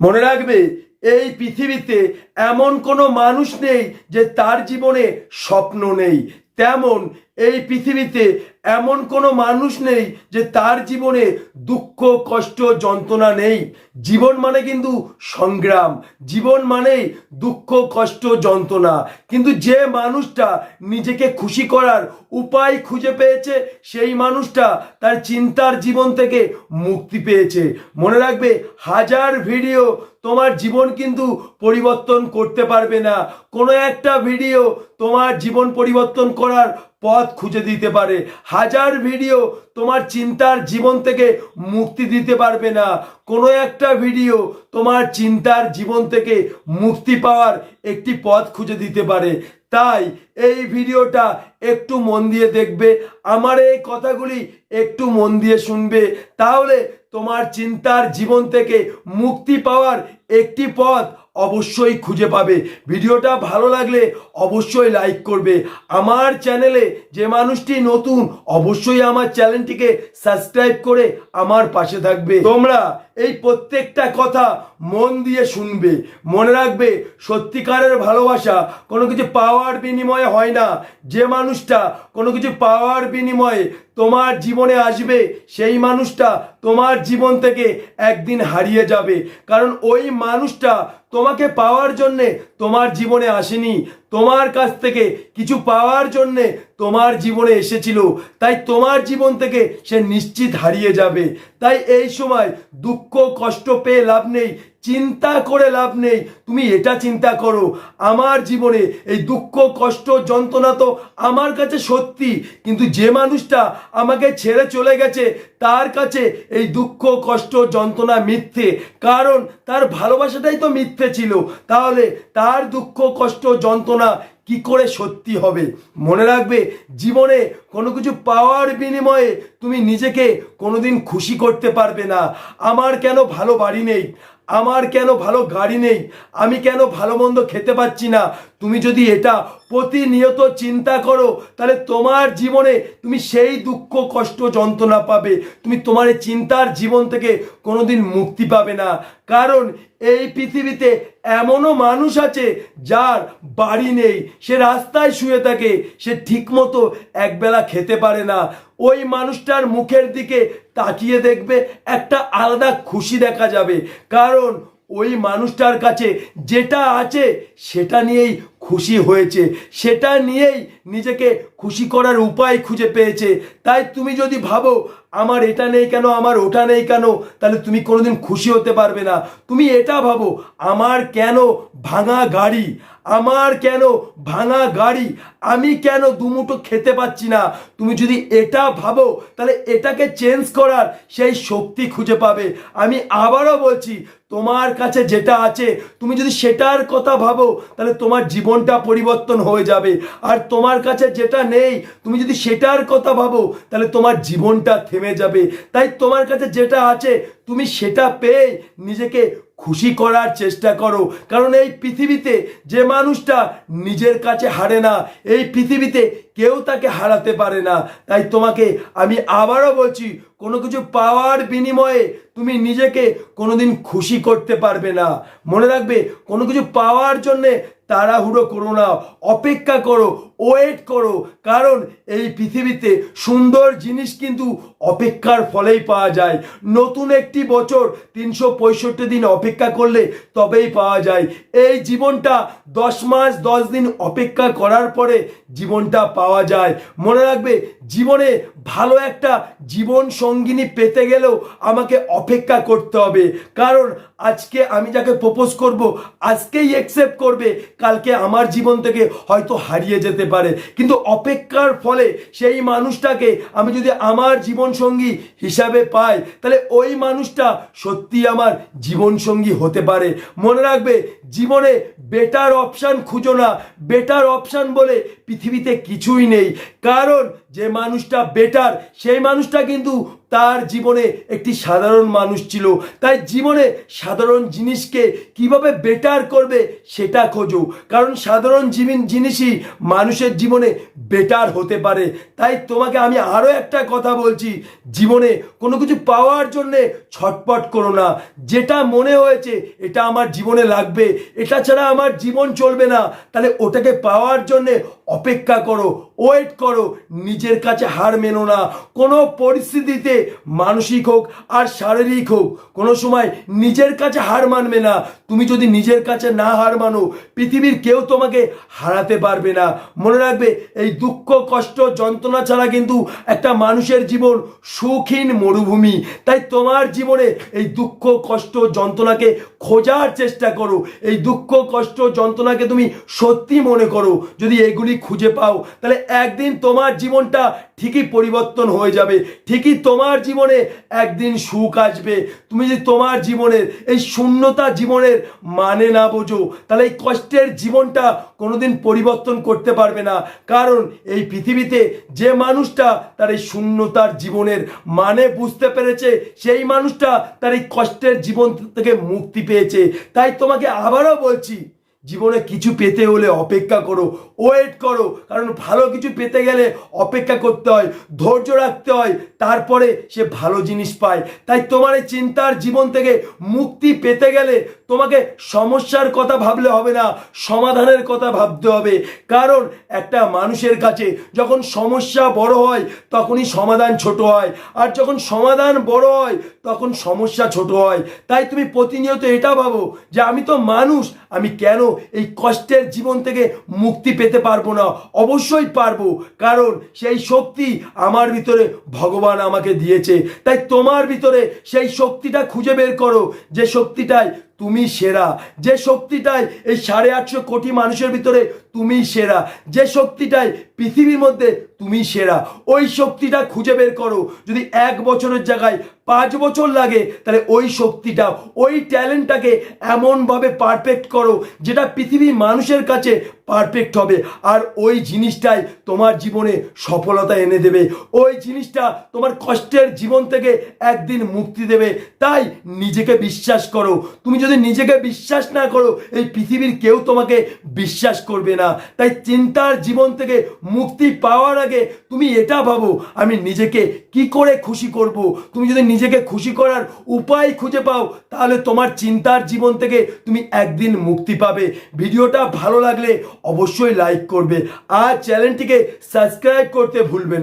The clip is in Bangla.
মনে রাখবে এই পৃথিবীতে এমন কোনো মানুষ নেই যে তার জীবনে স্বপ্ন নেই। তেমন এই পৃথিবীতে এমন কোনো মানুষ নেই যে তার জীবনে দুঃখ, কষ্ট, যন্ত্রণা নেই। জীবন মানে কিন্তু সংগ্রাম। জীবন মানেই দুঃখ, কষ্ট, যন্ত্রণা। কিন্তু যে মানুষটা নিজেকে খুশি করার উপায় খুঁজে পেয়েছে, সেই মানুষটা তার চিন্তার জীবন থেকে মুক্তি পেয়েছে। মনে রাখবে, হাজার ভিডিও তোমার জীবন কিন্তু পরিবর্তন করতে পারবে না। কোনো একটা ভিডিও তোমার জীবন পরিবর্তন করার পথ খুঁজে দিতে পারে। হাজার ভিডিও তোমার চিন্তার জীবন থেকে মুক্তি দিতে পারবে না। কোনো একটা ভিডিও তোমার চিন্তার জীবন থেকে মুক্তি পাওয়ার একটি পথ খুঁজে দিতে পারে। তাই এই ভিডিওটা একটু মন দিয়ে দেখবে, আমার এই কথাগুলি একটু মন দিয়ে শুনবে। তাহলে তোমার চিন্তার জীবন থেকে মুক্তি পাওয়ার একটি পথ অবশ্যই খুঁজে পাবে। ভিডিওটা ভালো লাগলে অবশ্যই লাইক করবে। আমার চ্যানেলে যে মানুষটি নতুন, অবশ্যই আমার চ্যানেলটিকে সাবস্ক্রাইব করে আমার পাশে থাকবে। তোমরা এই প্রত্যেকটা কথা মন দিয়ে শুনবে। মনে রাখবে, সত্যিকারের ভালোবাসা কোনো কিছু পাওয়ার বিনিময়ে হয় না। যে মানুষটা কোনো কিছু পাওয়ার বিনিময়ে তোমার জীবনে আসবে, সেই মানুষটা তোমার জীবন থেকে একদিন হারিয়ে যাবে। কারণ ওই মানুষটা তোমাকে পাওয়ার জন্যে তোমার জীবনে আসেনি। তোমার কাছ থেকে কিছু পাওয়ার জন্যে তোমার জীবনে এসেছিল। তাই তোমার জীবন থেকে সে নিশ্চিত হারিয়ে যাবে। তাই এই সময় দুঃখ, কষ্ট পেয়ে লাভ নেই। চিন্তা করে লাভ নেই। তুমি এটা চিন্তা করো। আমার জীবনে এই দুঃখ, কষ্ট, যন্ত্রণা তো আমার কাছে সত্যি। কিন্তু যে মানুষটা আমাকে ছেড়ে চলে গেছে, তার কাছে এই দুঃখ, কষ্ট, যন্ত্রণা মিথ্যে। কারণ তার ভালোবাসাটাই তো মিথ্যে ছিল। তাহলে তার দুঃখ, কষ্ট, যন্ত্রণা কি করে সত্যি হবে? মনে রাখবে, জীবনে কোনো কিছু পাওয়ার বিনিময়ে তুমি নিজেকে কোনোদিন খুশি করতে পারবে না। আমার কেন ভালো বাড়ি নেই? আমার কেন ভালো গাড়ি নেই? আমি কেন ভালো মন্দ খেতে পাচ্ছি না? তুমি যদি এটা প্রতিনিয়ত চিন্তা করো, তাহলে তোমার জীবনে তুমি সেই দুঃখ, কষ্ট, যন্ত্রণা পাবে। তুমি তোমার এই চিন্তার জীবন থেকে কোনোদিন মুক্তি পাবে না। কারণ এই পৃথিবীতে এমনও মানুষ আছে যার বাড়ি নেই, সে রাস্তায় শুয়ে থাকে, সে ঠিকমতো একবেলা খেতে পারে না। ওই মানুষটার মুখের দিকে তাকিয়ে দেখবে একটা আলাদা খুশি দেখা যাবে। কারণ ওই মানুষটার কাছে যেটা আছে সেটা নিয়েই খুশি হয়েছে। সেটা নিয়েই নিজেকে খুশি করার উপায় খুঁজে পেয়েছে। তাই তুমি যদি ভাবো, আমার এটা নেই কেন? আমার ওটা নেই কেন? তাহলে তুমি কোনোদিন খুশি হতে পারবে না। তুমি এটা ভাবো, আমার কেন ভাঙা গাড়ি? আমার কেন ভাঙা গাড়ি? আমি কেন দুমুটো খেতে পাচ্ছি না? তুমি যদি এটা ভাবো, তাহলে এটাকে চেঞ্জ করার সেই শক্তি খুঁজে পাবে। আমি আবারও বলছি, তোমার কাছে যেটা আছে, তুমি যদি সেটার কথা ভাবো, তাহলে তোমার জীবনটা পরিবর্তন হয়ে যাবে। আর তোমার কাছে যেটা নেই, তুমি যদি সেটার কথা ভাবো, তাহলে তোমার জীবনটা থেমে যাবে। তাই তোমার কাছে যেটা আছে, তুমি সেটা পেয়ে নিজেকে খুশি করার চেষ্টা করো। কারণ এই পৃথিবীতে যে মানুষটা নিজের কাছে হারে না, এই পৃথিবীতে কেউ তাকে হারাতে পারে না। তাই তোমাকে আমি আবারও বলছি, কোনো কিছু পাওয়ার বিনিময়ে তুমি নিজেকে কোনোদিন খুশি করতে পারবে না। মনে রাখবে, কোনো কিছু পাওয়ার জন্যে তাড়াহুড়ো করো না, অপেক্ষা করো ওয়েট করো। কারণ এই পৃথিবীতে সুন্দর জিনিস কিন্তু অপেক্ষার ফলেই পাওয়া যায়। নতুন একটি বছর তিনশো পঁয়ষট্টি দিন অপেক্ষা করলে তবেই পাওয়া যায়। এই জীবনটা দশ মাস, দশ দিন অপেক্ষা করার পরে জীবনটা পাওয়া যায়। মনে রাখবে, জীবনে ভালো একটা জীবন সঙ্গিনী পেতে গেলেও আমাকে অপেক্ষা করতে হবে। কারণ আজকে আমি যাকে প্রপোজ করব, আজকেই অ্যাকসেপ্ট করবে কালকে আমার জীবন থেকে হয়তো হারিয়ে যেতে পারে। কিন্তু অপেক্ষার ফলে সেই মানুষটাকে আমি যদি আমার জীবনসঙ্গী হিসাবে পাই, তাহলে ওই মানুষটা সত্যি আমার জীবনসঙ্গী হতে পারে। মনে রাখবে, জীবনে বেটার অপশান খুঁজো না। বেটার অপশান বলে পৃথিবীতে কিছুই নেই। কারণ যে মানুষটা বেটার সেই মানুষটা কিন্তু তার জীবনে একটি সাধারণ মানুষ ছিল। তাই জীবনে সাধারণ জিনিসকে কীভাবে বেটার করবে সেটা খোঁজো। কারণ সাধারণ জীবন জিনিসই মানুষের জীবনে বেটার হতে পারে। তাই তোমাকে আমি আরও একটা কথা বলছি, জীবনে কোনো কিছু পাওয়ার জন্যে ছটপট করো না। যেটা মনে হয়েছে, এটা আমার জীবনে লাগবে। এটা ছাড়া আমার জীবন চলবে না। তাহলে ওটাকে পাওয়ার জন্যে অপেক্ষা করো ওয়েট করো, নিজের কাছে হার মেনো না। কোনো পরিস্থিতিতে মানসিক হোক আর শারীরিক হোক, কোনো সময় নিজের কাছে হার মানবে না। তুমি যদি নিজের কাছে না হার মানো, পৃথিবীর কেউ তোমাকে হারাতে পারবে না। মনে রাখবে, এই দুঃখ, কষ্ট, যন্ত্রণা ছাড়া কিন্তু একটা মানুষের জীবন সুখহীন মরুভূমি। তাই তোমার জীবনে এই দুঃখ, কষ্ট, যন্ত্রণাকে খোঁজার চেষ্টা করো। এই দুঃখ, কষ্ট, যন্ত্রণাকে তুমি সত্যি মনে করো। যদি এগুলি খুঁজে পাও, তাহলে একদিন তোমার জীবনটা ঠিকই পরিবর্তন হয়ে যাবে, ঠিকই তোমার জীবনে একদিন সুখ আসবে। তুমি যদি তোমার জীবনের এই শূন্যতা জীবনের মানে না বোঝো, তাহলে এই কষ্টের জীবনটা কোনোদিন পরিবর্তন করতে পারবে না। কারণ এই পৃথিবীতে যে মানুষটা তার এই শূন্যতার জীবনের মানে বুঝতে পেরেছে, সেই মানুষটা তার এই কষ্টের জীবন থেকে মুক্তি পেয়েছে। তাই তোমাকে আবারও বলছি জীবনে কিছু পেতে হলে অপেক্ষা করো ওয়েট করো, কারণ ভালো কিছু পেতে গেলে অপেক্ষা করতে হয়, ধৈর্য রাখতে হয়, তারপরে সে ভালো জিনিস পায়। তাই তোমার এই চিন্তার জীবন থেকে মুক্তি পেতে গেলে তোমাকে সমস্যার কথা ভাবলে হবে না, সমাধানের কথা ভাবতে হবে। কারণ একটা মানুষের কাছে যখন সমস্যা বড় হয়, তখনই সমাধান ছোট হয়। আর যখন সমাধান বড় হয়, তখন সমস্যা ছোট হয়। তাই তুমি প্রতিনিয়ত এটা ভাবো যে আমি তো মানুষ, আমি কেন এই কষ্টের জীবন থেকে মুক্তি পেতে পারব না? অবশ্যই পারব, কারণ সেই শক্তি আমার ভিতরে ভগবান আমাকে দিয়েছে। তাই তোমার ভিতরে সেই শক্তিটা খুঁজে বের করো, যে শক্তিটাই তুমি সেরা। যে শক্তিটাই এই সাড়ে আটশো কোটি মানুষের ভিতরে তুমি সেরা। যে শক্তিটাই পৃথিবীর মধ্যে তুমি সেরা। ওই শক্তিটা খুঁজে বের করো। যদি এক বছরের জায়গায় পাঁচ বছর লাগে, তাহলে ওই শক্তিটা, ওই ট্যালেন্টটাকে এমনভাবে পারফেক্ট করো, যেটা পৃথিবীর মানুষের কাছে পারফেক্ট হবে। আর ওই জিনিসটাই তোমার জীবনে সফলতা এনে দেবে। ওই জিনিসটা তোমার কষ্টের জীবন থেকে একদিন মুক্তি দেবে। তাই নিজেকে বিশ্বাস করো। তুমি যদি নিজেকে বিশ্বাস না করো, এই পৃথিবীর কেউ তোমাকে বিশ্বাস করবে না। তাই চিন্তার জীবন থেকে মুক্তি পাওয়ার আগে তুমি এটা ভাবো, আমি নিজেকে কি করে খুশি করব? তুমি যদি নিজেকে খুশি করার উপায় খুঁজে পাও, তাহলে তোমার চিন্তার জীবন থেকে তুমি একদিন মুক্তি পাবে। ভিডিওটা ভালো লাগলে অবশ্যই লাইক করবে। আর চ্যানেলটিকে সাবস্ক্রাইব করতে ভুলবে না।